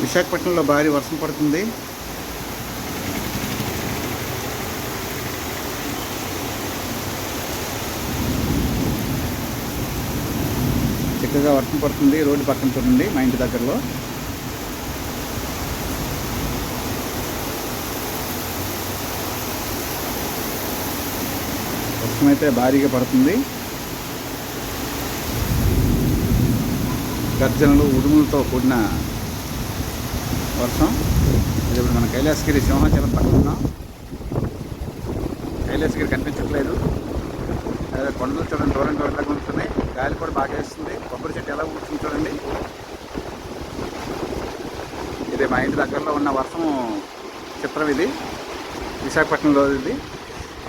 విశాఖపట్నంలో భారీ వర్షం పడుతుంది. చక్కగా వర్షం పడుతుంది. రోడ్డు పక్కన చూడండి మా ఇంటి దగ్గరలో. వర్షం అయితే భారీగా పడుతుంది. గర్జనలు ఉడుములతో కూడిన వర్షం. ఇది ఇప్పుడు మన కైలాసగిరి సింహాచలం పక్కన ఉన్నాం కైలాసగిరి కనిపించట్లేదు. అదే కొండలు చూడండి దూరం దూరంగా ఉంటున్నాయి. గాలి కూడా బాగా వేస్తుంది. కొబ్బరి చెట్టు ఎలా కూర్చుంది చూడండి. ఇది మా ఇంటి దగ్గరలో ఉన్న వర్షం చిత్రం ఇది. విశాఖపట్నంలో ఇది.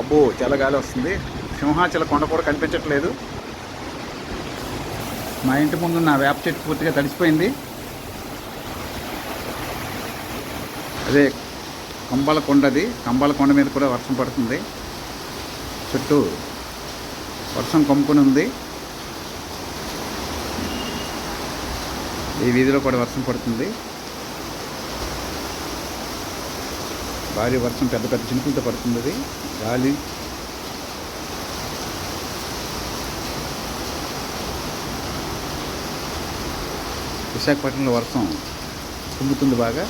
అబ్బో చాలా గాలి వస్తుంది. సింహాచల కొండ కూడా కనిపించట్లేదు. మా ఇంటి ముందు నా వేప చెట్టు పూర్తిగా తడిసిపోయింది. అదే కంబాల కొండది. కంబాల కొండ మీద కూడా వర్షం పడుతుంది. చుట్టూ వర్షం కమ్ముకుని ఉంది. ఈ వీధిలో కూడా వర్షం పడుతుంది. భారీ వర్షం పెద్ద పెద్ద చినుకులతో పడుతుంది. అది గాలి విశాఖపట్నంలో వర్షం తుమ్ముతుంది బాగా.